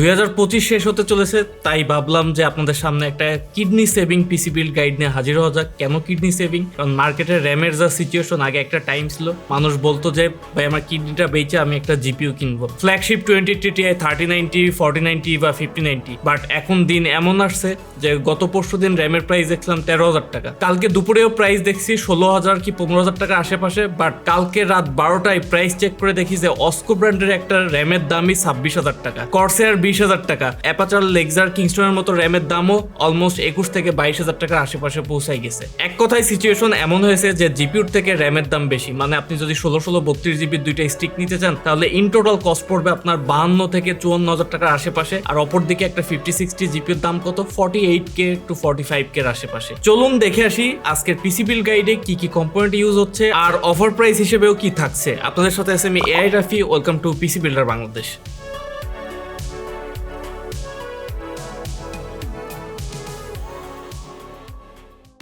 দুই হাজার পঁচিশ শেষ হতে চলেছে, তাই ভাবলাম যে আপনাদের সামনে একটা kidney saving PC build guide নিয়ে হাজির হওয়া যাক। কেন কিডনি সেভিং কারণ মার্কেটে র্যামের যা সিচুয়েশন আগে একটা টাইম ছিল। মানুষ বলতো যে, ভাই, আমার কিডনিটা বেচে আমি একটা জিপিইউ কিনবো। Flagship twenty Ti thirty ninety forty ninety বা ফিফটি নাইনটি বাট এখন দিন এমন আসছে যে, গত পরশু দিন র্যামের প্রাইস দেখছিলাম তেরো হাজার টাকা। কালকে দুপুরেও প্রাইস দেখছি ষোলো হাজার কি পনেরো হাজার টাকা আশেপাশে। বাট কালকে রাত বারোটায় প্রাইস চেক করে দেখি যে অস্কো ব্র্যান্ডের একটা র্যামের দামই ছাব্বিশ হাজার টাকা। কর্সেয়ার বিশ হাজার টাকা। অ্যাপাচার লেক্সার কিংস্টনের মতো র্যামের দামও অলমোস্ট একুশ থেকে বাইশ হাজার টাকার আশেপাশে পৌঁছাই গেছে। এক কথায় সিচুয়েশন এমন হয়েছে যে জিপিউর থেকে র্যামের দাম বেশি। মানে আপনি যদি ষোলো ষোলো বত্রিশ জিবির দুইটা স্টিক নিতে চান, তাহলে ইন টোটাল কস্ট পড়বে আপনার বাহান্ন থেকে চুয়ান্ন হাজার টাকার আশেপাশে। আর অপর দিকে একটা ফিফটি সিক্সটি জিপির দাম কত? Forty eight K to forty five K আশেপাশে। চলুন দেখে আসি আজকের পিসি বিল গাইডে কি কি কম্পোনেন্ট ইউজ হচ্ছে আর অফার প্রাইস হিসেবেও কি থাকছে। আপনাদের সাথে আছে আমি AI Rafi welcome to PC builder Bangladesh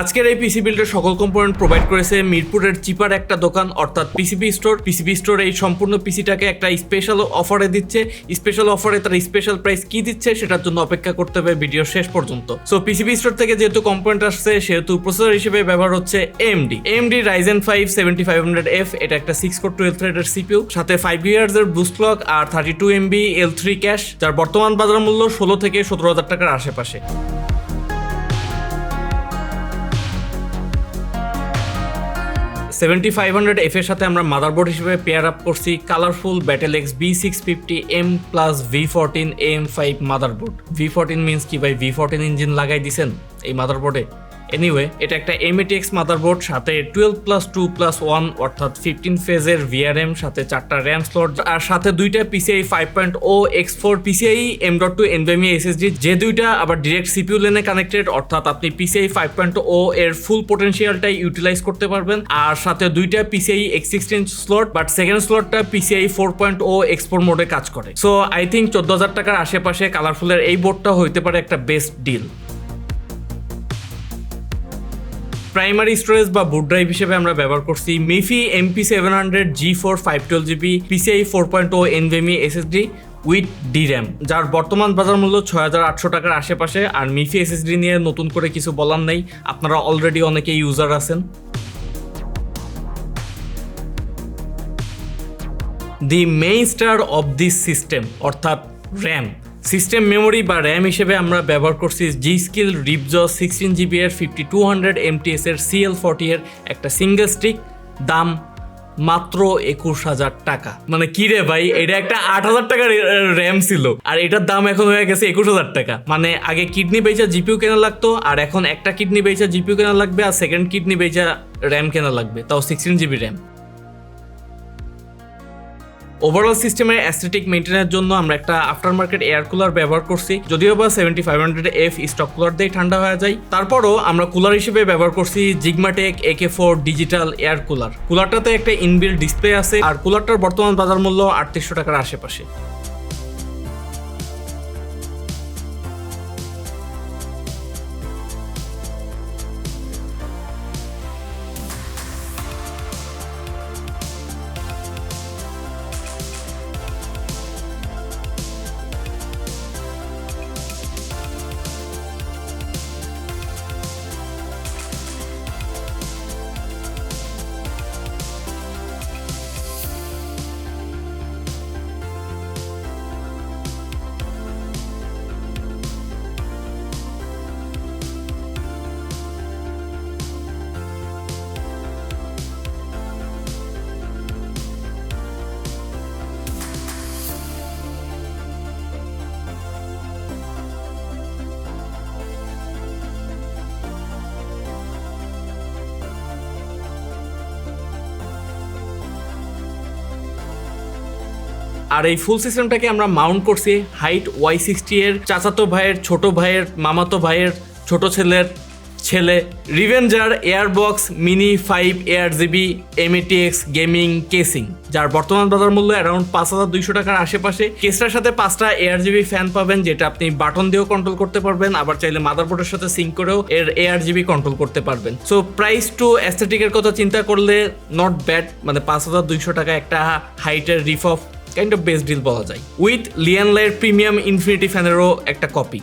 আজকের এই পিসি বিল্ডের সকল কম্পোনেন্ট প্রোভাইড করেছে। মিরপুরের চিপার একটা দোকান, অর্থাৎ পিসিবি স্টোর পিসিবি স্টোর এই সম্পূর্ণ পিসিটাকে একটা স্পেশাল অফারে দিচ্ছে। স্পেশাল অফারে তার স্পেশাল প্রাইস কি দিচ্ছে সেটার জন্য অপেক্ষা করতে হবে ভিডিও শেষ পর্যন্ত। সো পিসিবি স্টোর থেকে যেহেতু কম্পোনেন্ট আসছে, সেহেতু প্রসেসর হিসেবে ব্যবহার হচ্ছে AMD AMD Ryzen five seventy five hundred F এটা একটা সিক্স কোর টুয়েলভ থ্রেডের সিপিউ সাথে ফাইভ ইয়ার্স এর বুস্ট ক্লক আর thirty two MB L three cache যার বর্তমান বাজার মূল্য ষোলো থেকে সতেরো হাজার টাকার আশেপাশে। সেভেন্টি ফাইভ হান্ড্রেড এফ এর সাথে আমরা মাদারবোর্ড হিসেবে পেয়ার আপ করছি Colorful battle X B six fifty M plus V fourteen M five motherboard V fourteen means কি ভাই? ভি ফোরটিন ইঞ্জিন লাগাই দিছেন এই মাদারবোর্ডে এনিওয়ে এটা একটা এমএটিএক্স মাদারবোর্ড সাথে twelve plus two plus one অর্থাৎ ফিফটিন ফেজের ভিআরএম সাথে চারটা র্যাম স্লট আর সাথে দুইটা PCIe five point O X four PCIe M dot two NVMe SSD যে দুইটা আবার ডিরেক্ট সিপিউ লেনে কানেক্টেড অর্থাৎ আপনি পিসিআই ফাইভ পয়েন্ট ও এর ফুল পোটেনশিয়ালটাই ইউটিলাইজ করতে পারবেন, আর সাথে দুইটা PCIe X sixteen slot but second স্লটটা PCIe four point O X four মোডে কাজ করে। সো আই থিঙ্ক চোদ্দ হাজার টাকার আশেপাশে কালারফুলের এই বোর্ডটা হইতে পারে একটা বেস্ট ডিল প্রাইমারি স্টোরেজ বা বুট ড্রাইভ হিসেবে আমরা ব্যবহার করছি মিফি MP seven hundred, G four, five twelve GB, PCIe four point O NVMe SSD with D RAM, যার বর্তমান বাজার মূল্য ছয় হাজার আটশো টাকার আশেপাশে, আর মিফি এসএসডি নিয়ে নতুন করে কিছু বলার নেই। আপনারা অলরেডি অনেকে ইউজার আছেন। The main star of this system অর্থাৎ র্যাম সিস্টেম মেমোরি বা র্যাম হিসেবে আমরা ব্যবহার করছি G Skill Ripjaws sixteen GB এর ফিফটি টু হান্ড্রেড এমটিএস এর সিএল ফর্টি এর একটা সিঙ্গেল স্টিক দাম মাত্র একুশ হাজার টাকা। মানে কি রে ভাই, এটা একটা আট হাজার টাকার র্যাম ছিল, আর এটার দাম এখন হয়ে গেছে একুশ হাজার টাকা। মানে আগে কিডনি বেচা জিপিউ কেনা লাগতো, আর এখন একটা কিডনি বেচা জিপিউ কেনা লাগবে, আর সেকেন্ড কিডনি বেচা র্যাম কেনা লাগবে, তাও সিক্সটিন জিবি র্যাম ওভারঅল সিস্টেমের অ্যাস্থেটিক মেনটেনের জন্য আমরা একটা আফটার মার্কেট এয়ার কুলার ব্যবহার করছি। যদিও বা seventy five hundred F stock cooler দিয়ে ঠান্ডা হয়ে যায়। তারপরও আমরা কুলার হিসেবে ব্যবহার করছি Zigmatek AK four digital air cooler কুলারটাতে একটা ইনবিল ডিসপ্লে আছে। আর কুলারটার বর্তমান বাজার মূল্য আটত্রিশশো টাকার আশেপাশে। আর এই ফুল সিস্টেমটাকে আমরা মাউন্ট করছি হাইট ওয়াই সিক্সটি এর চাচাতো ভাইয়ের, ছোট ভাইয়ের, মামাতো ভাইয়ের, ছোট ছেলের, ছেলে Revenger airbox mini five air GB MATX gaming casing যার বর্তমান বাজার মূল্য অ্যারাউন্ড পাঁচ হাজার দুইশো টাকার আশেপাশে। কেসটার সাথে পাঁচটা এয়ার জিবি ফ্যান পাবেন, যেটা আপনি বাটন দিয়েও কন্ট্রোল করতে পারবেন, আবার চাইলে মাদারবোর্ডের সাথে সিঙ্ক করেও এর এয়ার জিবি কন্ট্রোল করতে পারবেন। সো প্রাইস টু অ্যাস্থেটিকের কথা চিন্তা করলে নট ব্যাড মানে পাঁচ হাজার দুইশো টাকা একটা হাইটের reef of kind of best deal বলা যায়। উইথ লিয়ানলাইয়ের প্রিমিয়াম ইনফিনিটি ফ্যানেরও একটা কপি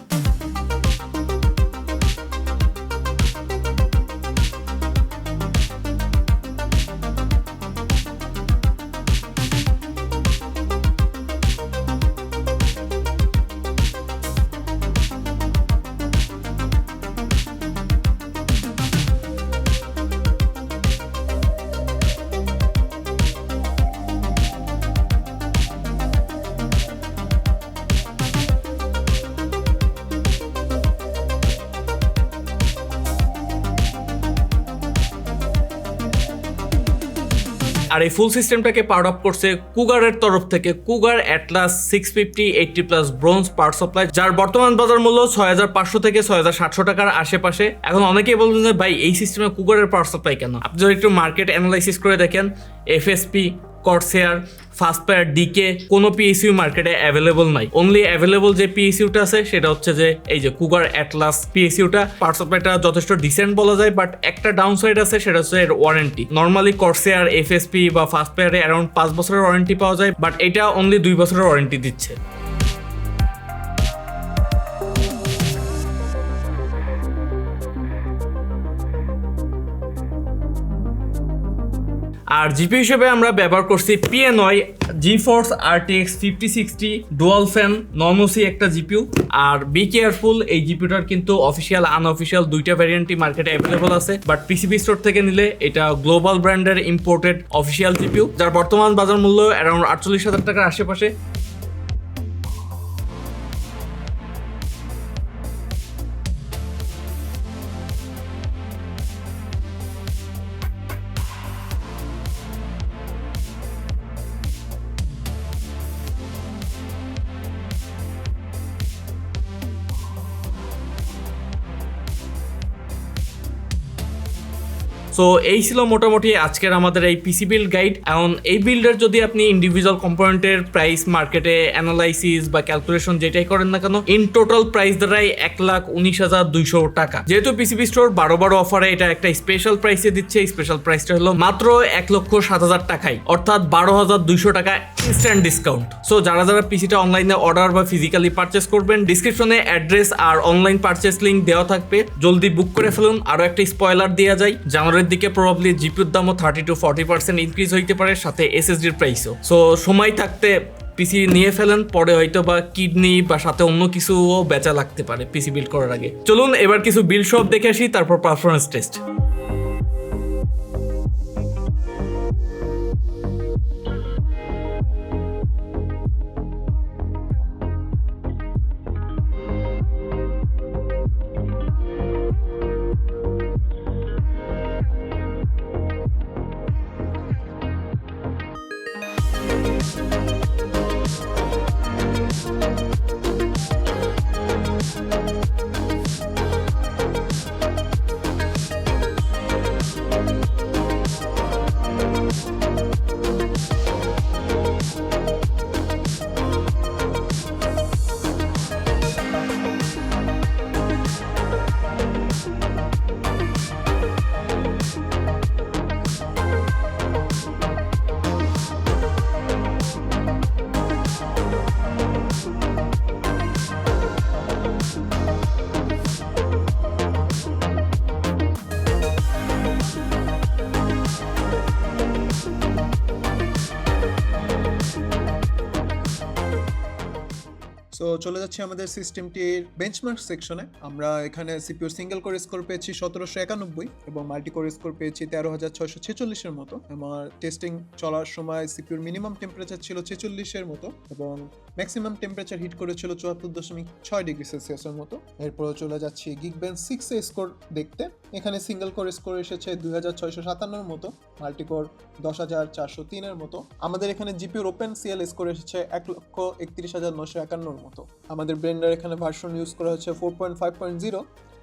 আর এই ফুল সিস্টেমটাকে পাওয়ার আপ করছে কুগারের তরফ থেকে Cougar Atlas six fifty eighty plus bronze power supply যার বর্তমান বাজার মূল্য ছয় হাজার পাঁচশো থেকে ছয় হাজার সাতশো টাকার আশেপাশে। এখন অনেকেই বলছেন যে, ভাই, এই সিস্টেমে কুগারের পাওয়ার সাপ্লাই কেন? আপনি যদি একটু মার্কেট অ্যানালাইসিস করে দেখেন এফএসপি কর্সেয়ার ফাস্টপায়ার ডিকে কোনো পিএসইউ মার্কেটে অ্যাভেলেবল নাই। অনলি অ্যাভেলেবল যে পিএসইউটা আছে, সেটা হচ্ছে যে এই যে কুগার অ্যাটলাস পিএসইউটা অফ সাপ্লাইটা যথেষ্ট ডিসেন্ট বলা যায় বাট একটা ডাউন সাইড আছে, সেটা হচ্ছে এর ওয়ারেন্টি নর্মালি কর্সেয়ার এফএসপি বা ফাস্টপায়ারে অ্যারাউন্ড পাঁচ বছরের ওয়ারেন্টি পাওয়া যায় বাট এটা অনলি দুই বছরের ওয়ারেন্টি দিচ্ছে। আর জিপি হিসেবে আমরা ব্যবহার করছি PNY GeForce RTX fifty sixty dual fan non OC একটা জিপিউ। আর বি কেয়ারফুল এই জিপিউটার কিন্তু অফিসিয়াল আনঅফিসিয়াল দুইটা ভ্যারিয়েন্টই মার্কেটে অ্যাভেলেবল আছে। বাট পিসিবি স্টোর থেকে নিলে এটা গ্লোবাল ব্র্যান্ডের ইম্পোর্টেড অফিসিয়াল জিপিউ, যার বর্তমান বাজার মূল্য অ্যারাউন্ড আটচল্লিশ হাজার টাকার আশেপাশে। সো এই ছিল মোটামুটি আজকের আমাদের এই পিসি বিল্ড গাইড এখন এই বিল্ডের যদি আপনি ইন্ডিভিজুয়াল কম্পোনেন্টের প্রাইস মার্কেটে অ্যানালাইসিস বা ক্যালকুলেশন যেটাই করেন না কেন ইন টোটাল প্রাইস দাঁড়াই এক লাখ উনিশ হাজার দুইশো টাকা। যেহেতু পিসিবি স্টোর বারো বারো অফারে এটা একটা স্পেশাল প্রাইসে দিচ্ছে স্পেশাল প্রাইসটা হলো মাত্র এক লক্ষ সাত হাজার টাকায়, অর্থাৎ বারো হাজার দুইশো টাকা ইনস্ট্যান্ট ডিসকাউন্ট সো যারা যারা পিসিটা অনলাইনে অর্ডার বা ফিজিক্যালি পারচেস করবেন ডিসক্রিপশনে অ্যাড্রেস আর অনলাইন পারচেস লিঙ্ক দেওয়া থাকবে। জলদি বুক করে ফেলুন। আরও একটা স্পয়লার দেওয়া যায়। জানুয়ারির দিকে প্রবাবলি জিপিউর দামও thirty to forty percent increase হইতে পারে, সাথে এসএসডির প্রাইসও সো সময় থাকতে পিসি নিয়ে ফেলেন, পরে হয়তো বা কিডনি বা সাথে অন্য কিছুও বেচা লাগতে পারে পিসি বিল্ড করার আগে। চলুন, এবার কিছু বিল সব দেখে আসি, তারপর পারফরমেন্স টেস্ট সো চলে যাচ্ছে আমাদের সিস্টেমটির বেঞ্চমার্ক সেকশনে আমরা এখানে সিপিউর সিঙ্গেল কোর স্কোর পেয়েছি সতেরোশো একানব্বই এবং মাল্টি কোর স্কোর পেয়েছি তেরো হাজার ছয়শো ছেচল্লিশের মতো। আমার টেস্টিং চলার সময় সিপিউর মিনিমাম টেম্পারেচার ছিল ছেচল্লিশের মতো এবং ম্যাক্সিমাম টেম্পারেচার হিট করেছিল চুয়াত্তর দশমিক ছয় ডিগ্রি সেলসিয়াসের মতো। এরপরে চলে যাচ্ছি গিগ বেঞ্চ সিক্স স্কোর দেখতে। এখানে সিঙ্গেল কোর স্কোর এসেছে দুই হাজার ছয়শো সাতান্নর মতো মাল্টি কোর দশ হাজার চারশো তিনের মতো। আমাদের এখানে জিপিউর ওপেন সিএল স্কোর এসেছে এক লক্ষ একত্রিশ হাজার নশো একান্নর মতো। আমাদের ব্লেন্ডার এখানে ভার্সন ইউজ করা হচ্ছে four point five point zero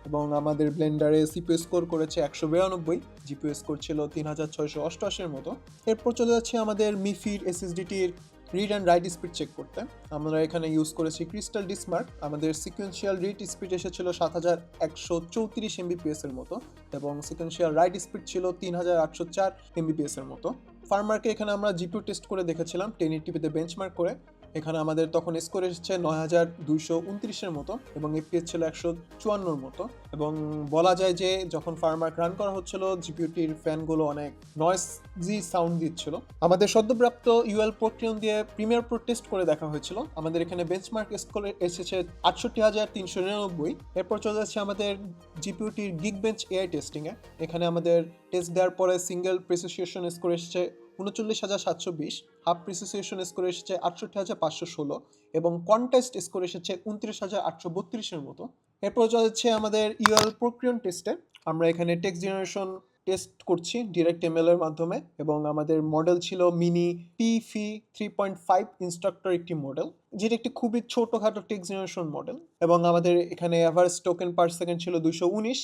এবং আমাদের ব্লেন্ডারে সিপিউ স্কোর করেছে একশো বিরানব্বই জিপিউ স্কোর ছিল তিন হাজার ছয়শো অষ্টআশির মতো। এরপর চলে যাচ্ছে আমাদের মিফির এসএসডিটির read and write speed check করতে আমরা এখানে ইউজ করেছি ক্রিস্টাল ডিসমার্ক আমাদের সিকুয়েন্সিয়াল রিড স্পিড এসেছিল সাত হাজার একশো চৌত্রিশ এমবিপিএস এর মতো এবং সিকুয়েন্সিয়াল রাইট স্পিড ছিল তিন হাজার আটশো চার এমবিপিএস এর মতো। ফার্মারকে এখানে আমরা জিপিউ টেস্ট করে দেখেছিলাম টেন টিভিতে বেঞ্চমার্ক করে। এখানে আমাদের তখন স্কোর এসেছে নয় হাজার দুইশো উনত্রিশের মতো এবং এফপিএস ছিল একশো চুয়ান্নর মতো এবং বলা যায় যে যখন ফার্মার্ক রান করা হচ্ছিল জিপিউটির ফ্যানগুলো অনেক নয়েজি সাউন্ড দিচ্ছিল। আমাদের সদ্যপ্রাপ্ত ইউএল প্রক্রিয়ন দিয়ে প্রিমিয়ার প্রো টেস্ট করে দেখা হয়েছিল। আমাদের এখানে বেঞ্চমার্ক স্কোর এসেছে আটষট্টি হাজার তিনশো নিরানব্বই। এরপর চলে যাচ্ছে আমাদের জিপিউটির গিগ বেঞ্চ এআই টেস্টিংয়ে এখানে আমাদের টেস্ট দেওয়ার পরে সিঙ্গেল প্রেসিসিয়েশন স্কোর এসেছে উনচল্লিশ হাজার সাতশো বিশ হাফ প্রিসিসিয়েশন স্কোর এসেছে আটষট্টি হাজার পাঁচশো ষোলো এবং কন্টেস্ট স্কোর এসেছে উনত্রিশ হাজার আটশো বত্রিশের মতো। এরপর যাচ্ছে আমাদের ইউএল প্রক্রিয়ন টেস্টে আমরা এখানে টেক্সট জেনারেশন টেস্ট করছি ডিরেক্ট এমএল এর মাধ্যমে এবং আমাদের মডেল ছিল mini Phi three point five instructor একটি মডেল যেটা একটি খুবই ছোটোখাটো টেক্সট জেনারেশন মডেল এবং আমাদের এখানে অ্যাভারেজ টোকেন পার সেকেন্ড ছিল দুশো উনিশ।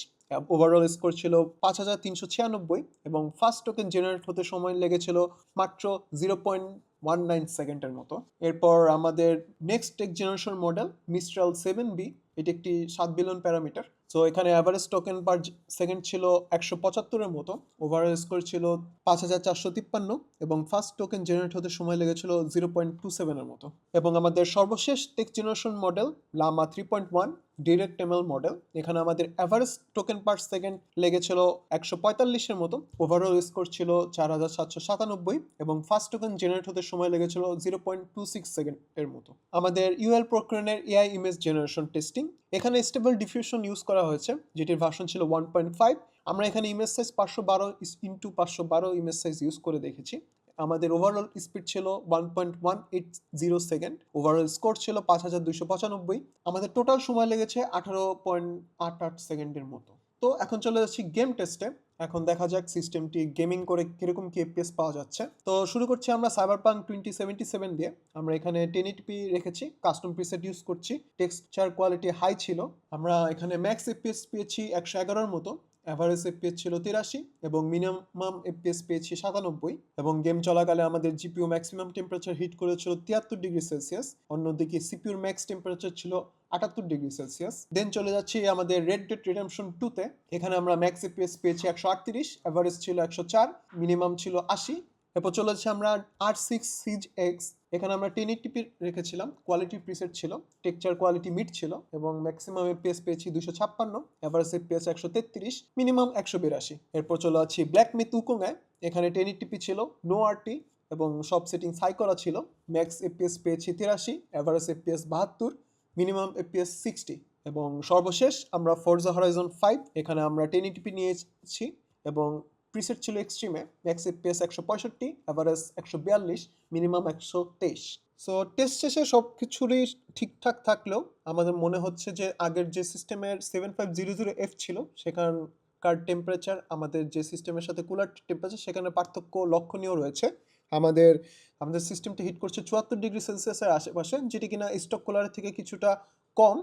ওভারঅল স্কোর ছিল পাঁচ হাজার তিনশো ছিয়ানব্বই এবং ফার্স্ট টোকেন জেনারেট হতে সময় লেগেছিল মাত্র জিরো পয়েন্ট ওয়ান নাইন সেকেন্ডের মতো। এরপর আমাদের next tech generation model Mistral seven B এটি একটি সাত বিলিয়ন প্যারামিটার সো এখানে অ্যাভারেজ টোকেন পার সেকেন্ড ছিল একশো পঁচাত্তরের মতো। ওভারঅল স্কোর ছিল পাঁচ হাজার চারশো তিপ্পান্ন এবং ফার্স্ট টোকেন জেনারেট হতে সময় লেগেছিল জিরো পয়েন্ট টু সেভেনের মতো। এবং আমাদের সর্বশেষ tech generation model Llama three point one direct ML model এখানে আমাদের অ্যাভারেজ টোকেন পার সেকেন্ড লেগেছিল একশো পঁয়তাল্লিশের মতো। ওভারঅল স্কোর ছিল চার হাজার সাতশো সাতানব্বই এবং ফার্স্ট টোকেন জেনারেট হতে সময় লেগেছিল zero point two six second এর মতো। আমাদের ইউএল প্রক্রিয়নের এআই ইমেজ জেনারেশন টেস্টিং এখানে স্টেবল ডিফিউশন ইউজ করা হয়েছে, যেটির ভার্সন ছিল ওয়ান পয়েন্ট ফাইভ আমরা এখানে ইমেজ সাইজ পাঁচশো বারো ইন্টু পাঁচশো বারো ইমেজ সাইজ ইউজ করে দেখেছি। আমাদের ওভারঅল স্পিড ছিল one point one eight zero second overall score ছিল পাঁচ হাজার দুইশো পঁচানব্বই। আমাদের টোটাল সময় লেগেছে আঠারো পয়েন্ট আট আট সেকেন্ডের মতো। তো এখন চলে যাচ্ছি গেম টেস্টে এখন দেখা যাক সিস্টেমটি গেমিং করে কীরকম কি এফপিএস পাওয়া যাচ্ছে। তো শুরু করছি আমরা সাইবার পাং টোয়েন্টি সেভেন্টি সেভেন দিয়ে। আমরা এখানে টেন ইটপি রেখেছি কাস্টম প্রিসেট ইউজ করছি টেক্সচার কোয়ালিটি হাই ছিল। আমরা এখানে ম্যাক্স এফপিএস পেয়েছি একশো এগারোর মতো। অ্যাভারেজ এফপিএস ছিল তিরাশি এবং মিনিমাম এফপিএস পেয়েছি সাতানব্বই এবং গেম চলাকালে আমাদের জিপিও ম্যাক্সিমাম টেম্পারেচার হিট করেছিল তিয়াত্তর ডিগ্রি সেলসিয়াস, অন্যদিকে সিপিউর ম্যাক্স টেম্পারেচার ছিল আটাত্তর ডিগ্রি সেলসিয়াস। দেন চলে যাচ্ছি আমাদের রেড ডেট রিডেমশন টুতে এখানে আমরা ম্যাক্স এফপিএস পেয়েছি একশো আটত্রিশ অ্যাভারেজ ছিল একশো চার, মিনিমাম ছিল আশি এরপর চলে যাচ্ছে আমরা আর সিক্স সিজ এক্স এখানে আমরা টেন এইটটি রেখেছিলাম কোয়ালিটি প্রিসেট ছিল টেক্সচার কোয়ালিটি মিট ছিল এবং ম্যাক্সিমাম এফপিএস পেয়েছি দুশো ছাপ্পান্ন এভারেজ এফপিএস একশো তেত্রিশ মিনিমাম একশো বিরাশি। এরপর চলে যাচ্ছি ব্ল্যাক মি তুকোঙায় এখানে টেন এইটটি ছিল নো আরটি এবং সব সেটিং হাই করা ছিল ম্যাক্স এফপিএস পেয়েছি তিরাশি এভারেজ এফপিএস বাহাত্তর মিনিমাম এফপিএস সিক্সটি এবং সর্বশেষ আমরা ফোরজা হরাইজন ফাইভ এখানে আমরা টেন ইটিপি নিয়েছি এবং প্রিসেট ছিল এক্সট্রিমে ম্যাক্স এফপিএস একশো পঁয়ষট্টি অ্যাভারেজ একশো বিয়াল্লিশ মিনিমাম একশো তেইশ। সো টেস্ট শেষে সব কিছুরই ঠিকঠাক থাকলেও আমাদের মনে হচ্ছে যে আগের যে সিস্টেমের seven five zero zero F ছিল, সেখানকার টেম্পারেচার আমাদের যে সিস্টেমের সাথে কুলার টেম্পারেচার সেখানে পার্থক্য লক্ষণীয় রয়েছে। আমাদের আমাদের সিস্টেমটি হিট করছে চুয়াত্তর ডিগ্রি সেলসিয়াসের আশেপাশে, যেটি কিনা স্টক কুলারের থেকে কিছুটা কম।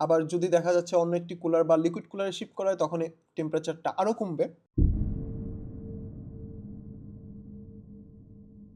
আবার যদি দেখা যাচ্ছে অন্য একটি কুলার বা লিকুইড কুলারে শিফট করা হয় তখন টেম্পারেচারটা আরও কমবে।